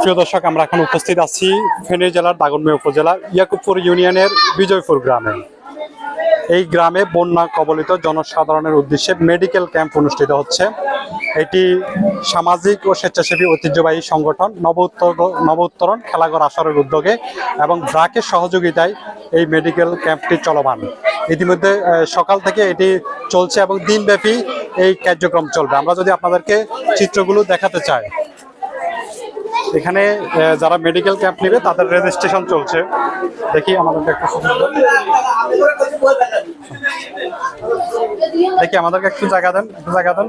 প্রিয় দর্শক, আমরা এখন উপস্থিত আছি ফেনী জেলার দাগনমে উপজেলা ইয়াকুবপুর ইউনিয়নের বিজয়পুর গ্রামে। এই গ্রামে বন্যা কবলিত জনসাধারণের উদ্দেশ্যে মেডিকেল ক্যাম্প অনুষ্ঠিত হচ্ছে। এটি সামাজিক ও স্বেচ্ছাসেবী ঐতিহ্যবাহী সংগঠন নবোত্তর নবোত্তরণ খেলাঘর আসরের উদ্যোগে এবং ব্রাকের সহযোগিতায় এই মেডিকেল ক্যাম্পটি চলমান। ইতিমধ্যে সকাল থেকে এটি চলছে এবং দিনব্যাপী এই কার্যক্রম চলবে। আমরা যদি আপনাদেরকে চিত্রগুলো দেখাতে চাই। এখানে যারা মেডিকেল ক্যাম্প নেবে, তাদের রেজিস্ট্রেশন চলছে। দেখি আমাদেরকে একটু সুযোগ। দেখি আমাদেরকে একটু জায়গা দেন একটু জায়গা দেন দেন।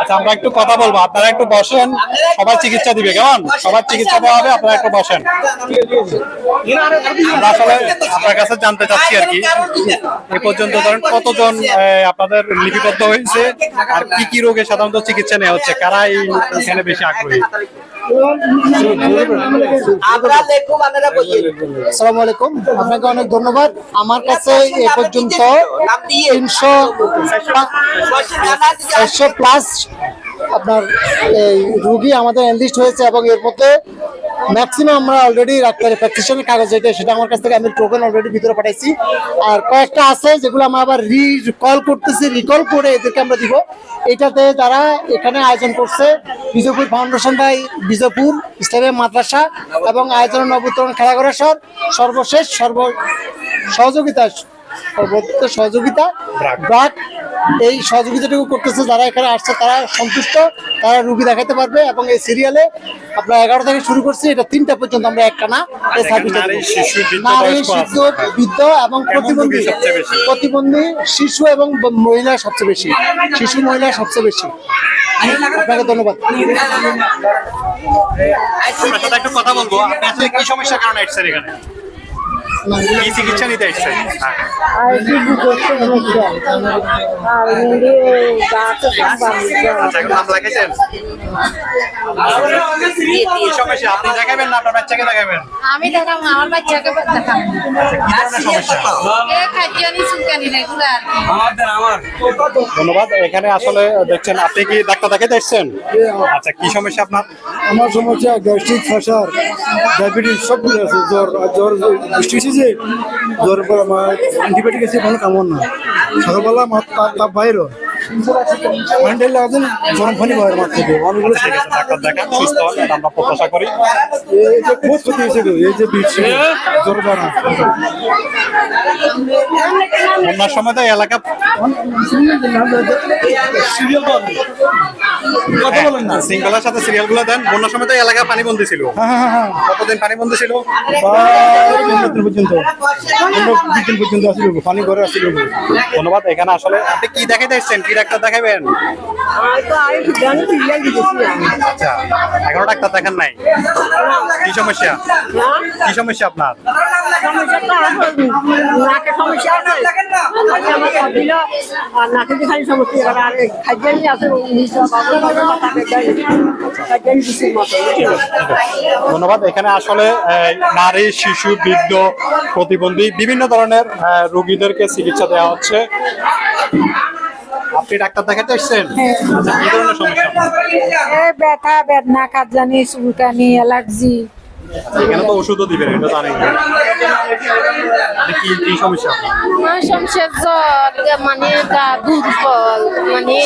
আচ্ছা আমরা একটু কথা বলব। আপনারা একটু বসেন। সবার চিকিৎসা দিবে, কেমন? সবার চিকিৎসা দেওয়া হবে, আপনারা একটু বসেন। আসলে আপনার কাছে জানতে চাচ্ছি আর কি। এ পর্যন্ত ধরেন কতজন আপনাদের লিপিবদ্ধ হয়েছে? আর কি কি রোগে সাধারণত চিকিৎসা নেওয়া হচ্ছে? কারা এই এখানে বেশি আগ্রহী? আসসালামু আলাইকুম। আপনাকে অনেক ধন্যবাদ। আমার কাছে এ পর্যন্ত তিনশো চারশো প্লাস আপনার এই রুগী আমাদের এনলিস্ট হয়েছে এবং এর মধ্যে ম্যাক্সিমাম আমরা অলরেডি ডাক্তারের প্র্যাকটিশনের কাগজ যেটা, সেটা আমার কাছ থেকে আমি টোকেন অলরেডি ভিতরে পাঠাইছি। আর কয়েকটা আছে যেগুলো আমরা আবার রিকল করতেছি রিকল করে এদেরকে আমরা দিব। এটাতে যারা এখানে আয়োজন করছে, বিজয়পুর ফাউন্ডেশন বাই বিজয়পুর ইসলামিয়া মাদ্রাসা এবং আয়োজন নবতরণ খেলাঘরের সর সর্বশেষ সর্ব সহযোগিতা, সর্বোচ্চ সহযোগিতা, ব্রাক। এই সহযোগিতাটুকু করতেছে যারা এখানে আসছে তারা সন্তুষ্ট তারা রুগী দেখাতে পারবে এবং এই সিরিয়ালে আমরা এগারো থেকে শুরু করছি এটা তিনটা পর্যন্ত আমরা একটানা এই সার্ভিসটা নারী, শিশু, বৃদ্ধ, এবং প্রতিবন্ধী? প্রতিবন্ধী শিশু এবং মহিলা সবচেয়ে বেশি। শিশু মহিলা সবচেয়ে বেশি। আপনাকে ধন্যবাদ। একটু কথা বলব। আপনি আসলে কি সমস্যার কারণে এখানে? কি চিকিৎসা নিতে এসেছেন? হ্যাঁ। আচ্ছা এখন নাম লেগেছেন সমস্যা আপনি দেখাবেন না আপনার বাচ্চাকে দেখাবেন? আমি আমার বাচ্চাকে সমস্যা? কি। ধন্যবাদ এখানে আসলে দেখছেন আপনি কি ডাক্তার দেখাতে এসেছেন? আচ্ছা কি সমস্যা আপনার? আমার সমস্যা গ্যাস্ট্রিক প্রেশার ডায়াবেটিস সবগুলো আছে জ্বর জ্বর এসেছে জ্বর পর আমার অ্যান্টিবায়োটিক এসে কোনো কামড় না। সকালবেলা আমার তাপ তাপ পানি লাগাতেন গরম বাইরে মাঠ থেকে। অনেকগুলো ডাক্তার দেখান সুস্থ হন আমরা প্রত্যাশা করি। এই যে বহুত ক্ষতি হয়েছে গো, এই যে বন্যার সময় তো এলাকা সিঙ্গলার সাথে সিরিয়ালগুলো দেন। বন্যার সময় তো এলাকা পানিবন্দী ছিল। হ্যাঁ হ্যাঁ হ্যাঁ কতদিন পানিবন্দী ছিল? পর্যন্ত। পর্যন্ত আসিল পানি ঘরে ধন্যবাদ। এখানে আসলে আপনি কি দেখাইতে এসেছেন? কি ডাক্তার দেখাবেন? আচ্ছা এখনও ডাক্তার দেখান নাই। কি সমস্যা? কি সমস্যা আপনার? ধন্যবাদ। এখানে আসলে নারী শিশু বৃদ্ধ প্রতিবন্ধী বিভিন্ন ধরনের রোগীদেরকে চিকিৎসা দেওয়া হচ্ছে। আপনি ডাক্তার দেখাতে এসেছেন কি ধরনের সমস্যা? আপনার? ব্যথা বেদনা খাদ্যানি চুলকানি অ্যালার্জি। এখানে তো ওষুধও দিবেন এটা জানি কি কি সমস্যা? আমার সংসার জ্বর মানে গা দুর্বল মানে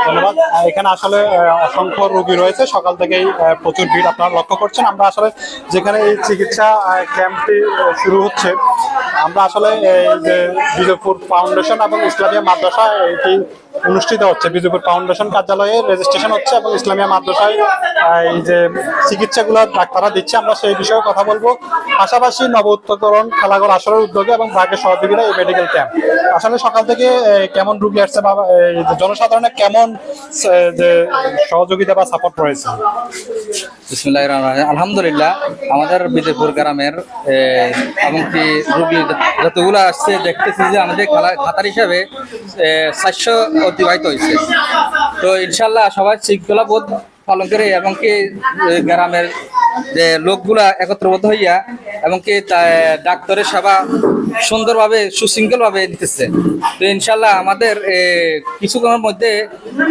ধন্যবাদ। এখানে আসলে অসংখ্য রোগী রয়েছে। সকাল থেকেই আহ, প্রচুর ভিড়। আপনারা লক্ষ্য করছেন আমরা আসলে যেখানে এই চিকিৎসা ক্যাম্পটি শুরু হচ্ছে আমরা আসলে যে বিজয়পুর ফাউন্ডেশন এবং ইসলামিয়া মাদ্রাসা এটি অনুষ্ঠিত হচ্ছে। বিজয়পুর ফাউন্ডেশন কার্যালয়ে রেজিস্ট্রেশন হচ্ছে এবং ইসলামিয়া মাদ্রাসায় এই যে চিকিৎসাগুলো ডাক্তাররা দিচ্ছে। আমরা সেই বিষয়ে কথা বলব। পাশাপাশি নব উত্তরণ খেলাঘর আসরের উদ্যোগে এবং ব্রাকের সহযোগীরা এই মেডিকেল ক্যাম্প আসলে সকাল থেকে কেমন রুগী আসছে বা জনসাধারণের কেমন যে সহযোগিতা বা সাপোর্ট রয়েছে? আলহামদুলিল্লাহ, আমাদের বিজয়পুর গ্রামের এমনকি রুগী যতগুলো আসছে, দেখতেছি যে আমাদের খাতার হিসাবে চারশো অতিবাহিত হয়েছে। তো ইনশাল্লাহ সবাই শৃঙ্খলা বোধ পালন করে এমনকি গ্রামের যে লোকগুলা একত্রবদ্ধ হইয়া এমনকি তা- ডাক্তারের সেবা সুন্দরভাবে সুশৃঙ্খলভাবে দিতেছে। তো ইনশাল্লাহ আমাদের কিছুক্ষণের মধ্যে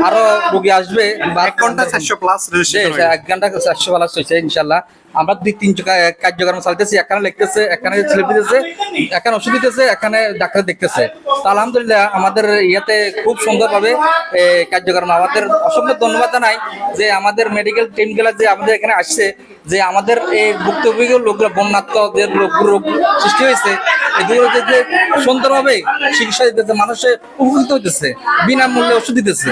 আরও রোগী আসবে। এক ঘণ্টা চারশো প্লাস এক ঘণ্টা চারশো প্লাস হয়েছে ইনশাল্লাহ। আমরা দুই তিন কা- কার্যক্রম চালতেছি এখানে লিখতেছে এখানে স্লিপ দিতেছে এখানে ওষুধ দিতেছে এখানে ডাক্তার দেখতেছে। তো আলহামদুলিল্লাহ আমাদের ইয়াতে খুব সুন্দরভাবে কার্যক্রম। আমাদের অসংখ্য ধন্যবাদ জানাই যে আমাদের মেডিকেল টিমগুলা যে আমাদের এখানে আসছে যে আমাদের এই ভুক্তভোগী লোকগুলো বন্যাত্ম যে রোগ সৃষ্টি হয়েছে এগুলো যে সুন্দরভাবে চিকিৎসা দিতেছে মানুষের উপকৃত হইতেছে বিনামূল্যে ওষুধ দিতেছে।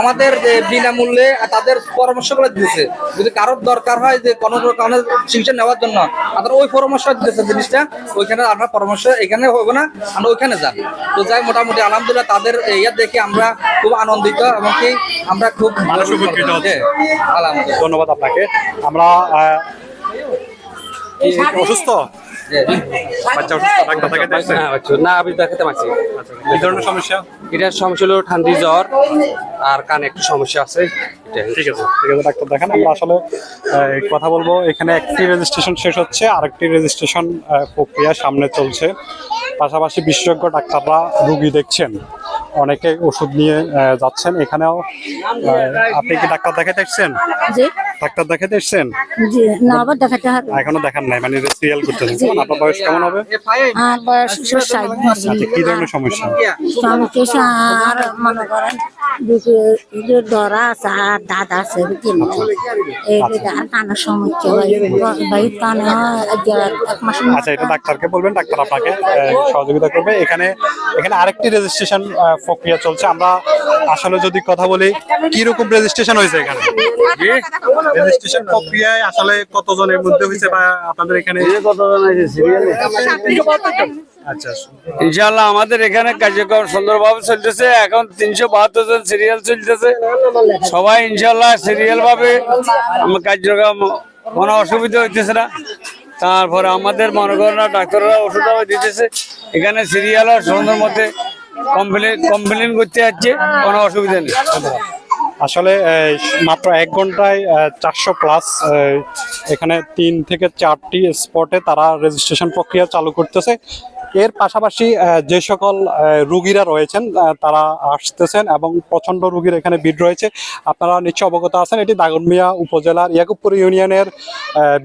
আমাদের যে বিনামূল্যে তাদের পরামর্শগুলো দিতেছে। যদি কারোর দরকার হয় যে কোনো কারণে চিকিৎসা নেওয়ার জন্য তাদের ওই পরামর্শ দিতেছে জিনিসটা ওইখানে আপনার পরামর্শ এখানে হবে না আমরা ওইখানে যান। তো যাই মোটামুটি আলহামদুলিল্লাহ তাদের ইয়া দেখে আমরা খুব আনন্দিত এবং কি আমরা খুব হচ্ছে। আলহামদুলিল্লাহ। ধন্যবাদ আপনাকে। আমরা অসুস্থ? বাচ্চা অসুস্থ? ডাক্তার দেখাতে আসছেন? বাচ্চা। না আমি দেখাতে পারছি। কি ধরনের সমস্যা? এটার সমস্যা হলো ঠান্ডি জ্বর আর কানে একটু সমস্যা আছে। ঠিক আছে ঠিক আছে ডাক্তার দেখান। আমরা আসলে কথা বলব এখানে একটি রেজিস্ট্রেশন শেষ হচ্ছে আরেকটি রেজিস্ট্রেশন প্রক্রিয়া সামনে চলছে। পাশাপাশি বিশেষজ্ঞ ডাক্তাররা রুগী দেখছেন। অনেকে ওষুধ নিয়ে যাচ্ছেন এখানেও। আপনি কি ডাক্তার দেখাতে এসছেন? ডাক্তার দেখাতে এসছেন? এখনও দেখান নাই মানে সিরিয়াল করতেছেন। আপনার বয়স কেমন হবে? আচ্ছা কি ধরনের সমস্যা? আর মনে করেন আছে আর আছে কানের সমস্যা কানে আচ্ছা এটা ডাক্তারকে বলবেন ডাক্তার আপনাকে সহযোগিতা করবে। এখানে এখানে আরেকটি রেজিস্ট্রেশন প্রক্রিয়া চলছে। আমরা আসলে যদি কথা বলি কি রকম রেজিস্ট্রেশন হয়েছে এখানে? রেজিস্ট্রেশন প্রক্রিয়ায় আসলে কতজনের মধ্যে হয়েছে বা আপনাদের এখানে? আচ্ছা ইনশাল্লাহ আমাদের এখানে কার্যক্রম সুন্দরভাবে চলতেছে। এখন তিনশো বাহাত্তর জন সিরিয়াল চলতেছে। সবাই ইনশাল্লাহ সিরিয়াল ভাবে কার্যক্রম কোনো অসুবিধা হইতেছে না। তারপরে আমাদের মনে করেন না ডাক্তাররা ওষুধও দিতেছে। এখানে সিরিয়ালও সুন্দর মধ্যে কমপ্লেন কমপ্লেন করতে যাচ্ছে কোনো অসুবিধা নেই। আসলে মাত্র এক ঘন্টায় চারশো প্লাস এখানে তিন থেকে চারটি স্পটে তারা রেজিস্ট্রেশন প্রক্রিয়া চালু করতেছে। এর পাশাপাশি যে সকল রুগীরা রয়েছেন তারা আসতেছেন এবং প্রচণ্ড রুগীর এখানে ভিড় রয়েছে। আপনারা নিশ্চয় অবগত আছেন, এটি দাগনমিয়া উপজেলার ইয়াকুবপুর ইউনিয়নের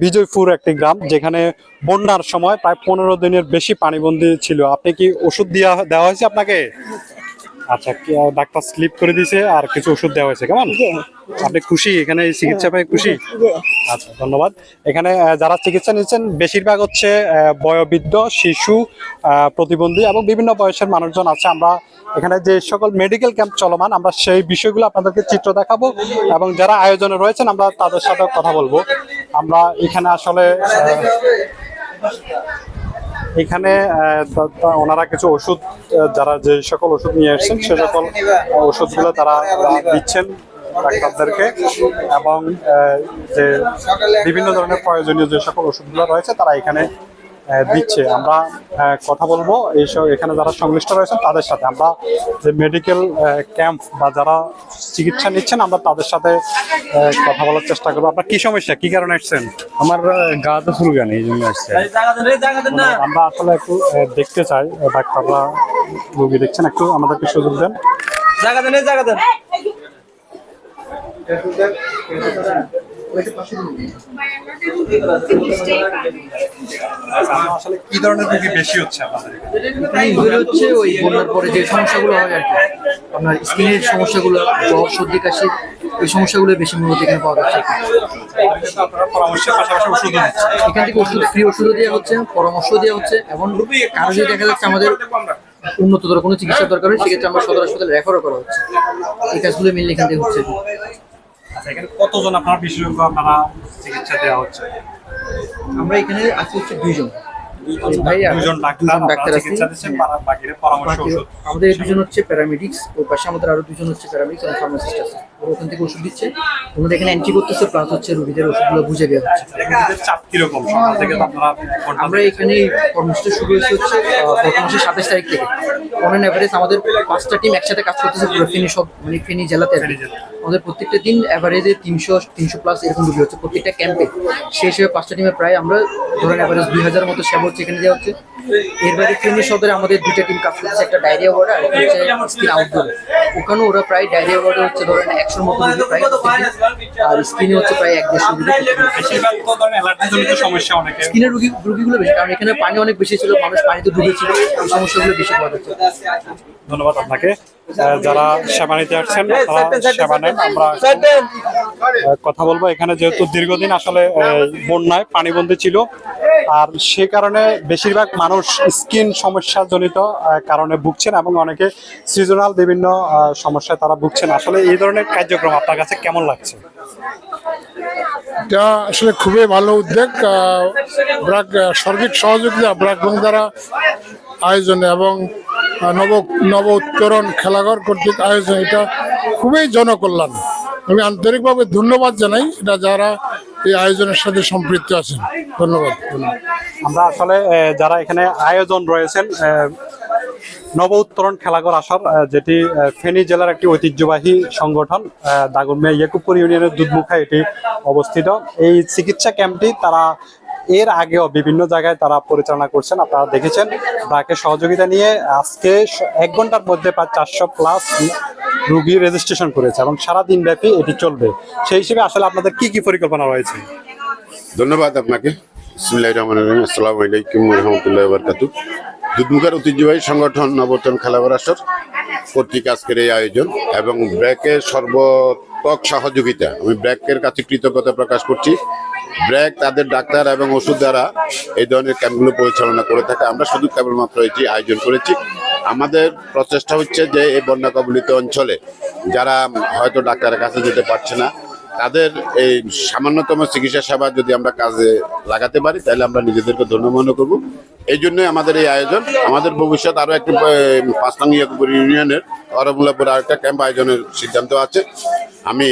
বিজয়পুর একটি গ্রাম, যেখানে বন্যার সময় প্রায় পনেরো দিনের বেশি পানিবন্দী ছিল। আপনি কি ওষুধ দেওয়া দেওয়া হয়েছে আপনাকে? আচ্ছা ডাক্তার স্লিপ করে দিয়েছে আর কিছু ওষুধ দেওয়া হয়েছে কেমন? আপনি খুশি? এখানে চিকিৎসা পেয়ে খুশি? আচ্ছা ধন্যবাদ। এখানে যারা চিকিৎসা নিচ্ছেন বেশিরভাগ হচ্ছে বয়োবৃদ্ধ শিশু প্রতিবন্ধী এবং বিভিন্ন বয়সের মানুষজন আছে। আমরা এখানে যে সকল মেডিকেল ক্যাম্প চলমান আমরা সেই বিষয়গুলো আপনাদেরকে চিত্র দেখাবো এবং যারা আয়োজনে রয়েছেন আমরা তাদের সাথে কথা বলব। আমরা এখানে আসলে এখানে ওনারা কিছু ওষুধ যারা যে সকল ওষুধ নিয়ে এসেছেন, সে সকল ওষুধগুলো তারা দিচ্ছেন ডাক্তারদেরকে এবং যে বিভিন্ন ধরনের প্রয়োজনীয় যে সকল ওষুধগুলো রয়েছে, তারা এখানে দিচ্ছে আমরা কথা বলব এইসব এখানে যারা সংশ্লিষ্ট রয়েছেন তাদের সাথে আমরা যে মেডিকেল ক্যাম্প বা যারা চিকিৎসা নিচ্ছেন আমরা তাদের সাথে কথা বলার চেষ্টা করব আপনার কি সমস্যা কি কারণে এসছেন আমার গা তো শুরু কেন এই জন্য আসছে আমরা আসলে একটু দেখতে চাই ডাক্তাররা রোগী দেখছেন একটু আমাদেরকে সুযোগ দেন আচ্ছা, আসলে কি ধরনের রোগী বেশি হচ্ছে আপনাদের? হচ্ছে ওই বন্যার পরে যে সমস্যাগুলো হয় আর কি। আপনার স্কিনের সমস্যাগুলো সর্দি কাশি এই সমস্যাগুলো বেশি মূলত এখানে পাওয়া যাচ্ছে। এখান থেকে ওষুধ ফ্রি ওষুধও দেওয়া হচ্ছে পরামর্শ দেওয়া হচ্ছে এবং কারও যদি দেখা যাচ্ছে আমাদের উন্নততর কোনো চিকিৎসা দরকার হয় সেক্ষেত্রে আমরা সদর হাসপাতালে রেফারও করা হচ্ছে। এই কাজগুলো মিললে এখান থেকে হচ্ছে। আচ্ছা এখানে কতজন আপনারা বিশেষজ্ঞ আপনারা চিকিৎসা দেওয়া হচ্ছে? আমরা এখানে আছি হচ্ছে দুইজন। আমাদের দুজন হচ্ছে প্যারামেডিক্স ওর পাশে আমাদের আরও দুজন হচ্ছে প্যারামেডিক্স এবং ফার্মাসিস্ট আছে। ওরা ওখান থেকে ওষুধ দিচ্ছে। এখানে এন্ট্রি করতেছে প্লাস হচ্ছে রোগীদের ওষুধগুলো বুঝে দেওয়া ঘণ্টা আমরা এখানে কর্মসূচি শুরু হয়েছে হচ্ছে আহ, গত মাসের সাতাশ তারিখ থেকে। অন অ্যান অ্যাভারেজ আমাদের পাঁচটা টিম একসাথে কাজ করতেছে পুরো ফেনি সব মানে ফেনী জেলাতে আমাদের প্রত্যেকটা দিন অ্যাভারেজে তিনশো তিনশো প্লাস এরকম রুগী হচ্ছে প্রত্যেকটা ক্যাম্পে সেই হিসেবে পাঁচটা টিমে প্রায় আমরা ধরেন অ্যাভারেজ দুই হাজার মতো সেবা হচ্ছে এখানে দেওয়া হচ্ছে এর বাইরে ফেনী সদরে আমাদের দুইটা টিম কাজ করতেছে একটা ডায়রিয়া ওয়ার্ড আর একটা হচ্ছে স্কিন আউটডোর ওখানেও ওরা প্রায় ডায়রিয়া ওয়ার্ডে হচ্ছে ধরেন একশোর মতো প্রায় আর স্কিনে হচ্ছে প্রায় এক দেড়শো রুগী স্কিনের রুগী, রুগীগুলো বেশি, কারণ এখানে পানি অনেক বেশি ছিল, মানুষ পানিতে ডুবেছিল এই সমস্যাগুলো বেশি পাওয়া যাচ্ছে। ধন্যবাদ আপনাকে। যারা সেবা নিতে আসছেন তারা সেবা নেন। আমরা কথা বলব এখানে যেহেতু দীর্ঘদিন আসলে বন্যায় পানিবন্দী ছিল আর সে কারণে বেশিরভাগ মানুষ স্কিন সমস্যা জনিত কারণে ভুগছেন এবং অনেকে সিজনাল বিভিন্ন সমস্যায় তারা ভুগছেন। আসলে এই ধরনের কার্যক্রম আপনার কাছে কেমন লাগছে? এটা আসলে খুবই ভালো উদ্যোগ সার্বিক সহযোগিতা ব্র্যাক বং দ্বারা আয়োজনে এবং নব নব উত্তরণ খেলাঘর কর্তৃক আয়োজন, এটা খুবই জনকল্যাণ। আমি আন্তরিকভাবে ধন্যবাদ জানাই, এটা যারা এই আয়োজনের সাথে সম্পৃক্ত আছেন। ধন্যবাদ আমরা আসলে যারা এখানে আয়োজন রয়েছেন নব উত্তরণ খেলাঘর আসর যেটি ফেনী জেলার একটি ঐতিহ্যবাহী সংগঠন দাগনমিয়া ইয়াকুবপুর ইউনিয়নের দুধমুখা এটি অবস্থিত। এই চিকিৎসা ক্যাম্পটি তারা এর আগেও বিভিন্ন জায়গায় তারা পরিচালনা করছেন, আপনারা দেখেছেন। তাকে সহযোগিতা নিয়ে আজকে এক ঘণ্টার মধ্যে প্রায় চারশো প্লাস রুগী রেজিস্ট্রেশন করেছে এবং সারা দিন ব্যাপী এটি চলবে। সেই হিসেবে আসলে আপনাদের কি কি পরিকল্পনা রয়েছে? ধন্যবাদ আপনাকে। বারকাতু দুধমুখের ঐতিহ্যবাহী সংগঠন নবতন খেলাবার আসর কর্তৃক আজকের এই আয়োজন এবং ব্র্যাকের সর্বতক সহযোগিতা। আমি ব্র্যাকের কাছে কৃতজ্ঞতা প্রকাশ করছি। ব্র্যাক তাদের ডাক্তার এবং ওষুধ দ্বারা এই ধরনের ক্যাম্পগুলো পরিচালনা করে থাকে। আমরা শুধু কেবলমাত্র এটি আয়োজন করেছি। আমাদের প্রচেষ্টা হচ্ছে যে এই বন্যা কবলিত অঞ্চলে যারা হয়তো ডাক্তারের কাছে যেতে পারছে না তাদের এই সামান্যতম চিকিৎসা সেবা যদি আমরা কাজে লাগাতে পারি তাহলে আমরা নিজেদেরকে ধন্য মনে করব। এই জন্যই আমাদের এই আয়োজন। আমাদের ভবিষ্যৎ আরও একটি আহ, পাঁচ নং ইয়াকুপুর ইউনিয়নের অরমুল্লাপুর আরেকটা ক্যাম্প আয়োজনের সিদ্ধান্ত আছে। আমি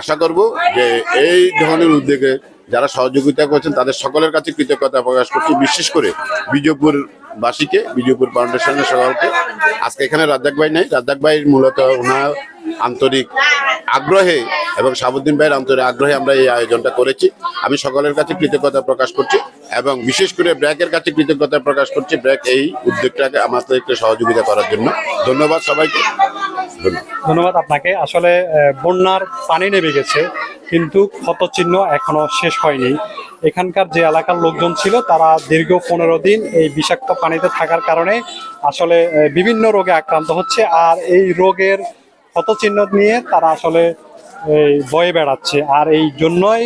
আশা করব যে এই ধরনের উদ্যোগে যারা সহযোগিতা করছেন তাদের সকলের কাছে কৃতজ্ঞতা প্রকাশ করছি। বিশেষ করে বিজয়পুর বাসীকে বিজয়পুর ফাউন্ডেশনের সকলকে আজকে এখানে রাজ্জাক ভাই নেই। রাজ্জাক ভাই মূলত ওনার আন্তরিক আগ্রহে এবং সাবুদ্দিন ভাইয়ের আন্তরিক আগ্রহে আমরা এই আয়োজনটা করেছি। আমি সকলের কাছে কৃতজ্ঞতা প্রকাশ করছি এবং বিশেষ করে ব্র্যাকের কাছে কৃতজ্ঞতা প্রকাশ করছি ব্র্যাক এই উদ্যোগটাকে আমাদেরকে সহযোগিতা করার জন্য। ধন্যবাদ সবাইকে। ধন্যবাদ। আপনাকে। আসলে বন্যার পানি নেমে গেছে, কিন্তু ক্ষত চিহ্ন এখনও শেষ হয়নি। এখানকার যে এলাকার লোকজন ছিল, তারা দীর্ঘ পনেরো দিন এই বিষাক্ত পানিতে থাকার কারণে আসলে বিভিন্ন রোগে আক্রান্ত হচ্ছে। আর এই রোগের ক্ষতচিহ্ন নিয়ে তারা আসলে বয়ে বেড়াচ্ছে। আর এই জন্যই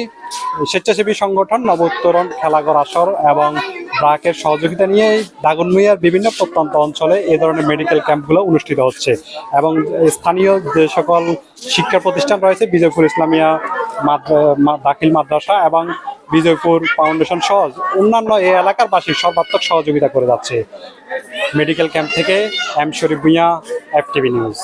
স্বেচ্ছাসেবী সংগঠন নবোত্তরণ, খেলাঘর আসর এবং ব্রাকের সহযোগিতা নিয়ে এই দাগনমিয়ার বিভিন্ন প্রত্যন্ত অঞ্চলে এ ধরনের মেডিকেল ক্যাম্পগুলো অনুষ্ঠিত হচ্ছে। এবং স্থানীয় যে সকল শিক্ষা প্রতিষ্ঠান রয়েছে, বিজয়পুর ইসলামিয়া দাখিল মাদ্রাসা এবং বিজয়পুর ফাউন্ডেশন সহ অন্যান্য এই এলাকার বাসী সর্বাত্মক সহযোগিতা করে যাচ্ছে। মেডিকেল ক্যাম্প থেকে M Sharif Bhuiyan F TV news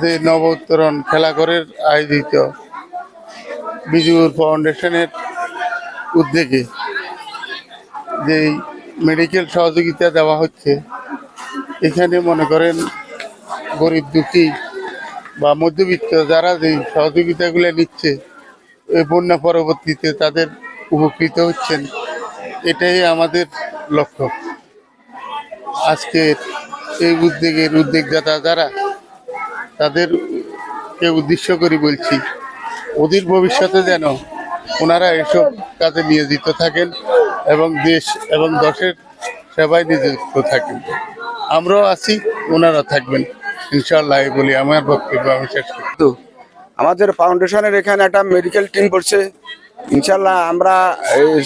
যে নব উত্তরণ খেলাঘরের আয়োজিত বিজুর ফাউন্ডেশনের উদ্যোগে যেই মেডিকেল সহযোগিতা দেওয়া হচ্ছে, এখানে মনে করেন গরিব দুঃখী বা মধ্যবিত্ত যারা যে সহযোগিতাগুলো নিচ্ছে এই বন্যা পরবর্তীতে তাদের উপকৃত হচ্ছেন, এটাই আমাদের লক্ষ্য। আজকে এই উদ্যোগের উদ্যোগদাতা যারা, তাদেরকে উদ্দেশ্য করে বলছি অধীর ভবিষ্যতে যেন ওনারা এসব কাজে নিয়োজিত থাকেন এবং দেশ এবং দশের সেবায় নিযুক্ত থাকেন। আমরাও আছি ওনারা থাকবেন। ইনশাল্লাহ বলি আমার বক্তব্য আমি শেষ আমাদের ফাউন্ডেশনের এখানে একটা মেডিকেল টিম করছে ইনশাল্লাহ আমরা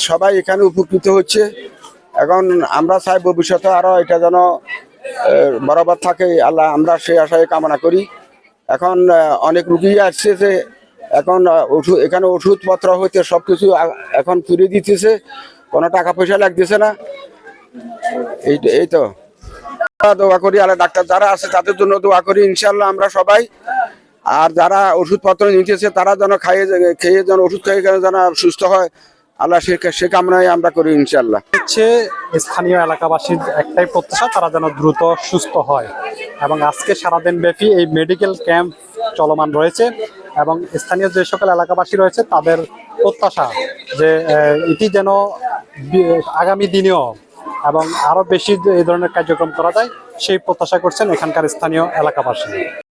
সবাই এখানে উপকৃত হচ্ছে। এখন আমরা চাই ভবিষ্যতে আরও এটা যেন বরাবর থাকে। আল্লাহ, আমরা সেই আশায় কামনা করি। এখন অনেক রুগী আসছে যে, এখন ওষুধ, এখানে ওষুধপত্র হইতে সব কিছু এখন ফিরে দিতেছে। কোনো টাকা পয়সা লাগতেছে না। এই এই তো। দোয়া করি, আল্লাহ ডাক্তার যারা আছে তাদের জন্য দোয়া করি ইনশাল্লাহ আমরা সবাই। আর যারা ওষুধপত্র নিতেছে, তারা যেন খাইয়ে খেয়ে যেন ওষুধ খেয়ে যেন সুস্থ হয়, আল্লাহ সে সে কামনায় আমরা করি ইনশাল্লাহ হচ্ছে স্থানীয় এলাকাবাসীর একটাই প্রত্যাশা, তারা যেন দ্রুত সুস্থ হয়। এবং আজকে সারাদিন ব্যাপী এই মেডিকেল ক্যাম্প চলমান রয়েছে এবং স্থানীয় যে সকল এলাকাবাসী রয়েছে, তাদের প্রত্যাশা যে এটি যেন আগামী দিনেও এবং আরও বেশি এই ধরনের কার্যক্রম করা যায় সেই প্রত্যাশা করছেন এখানকার স্থানীয় এলাকাবাসী।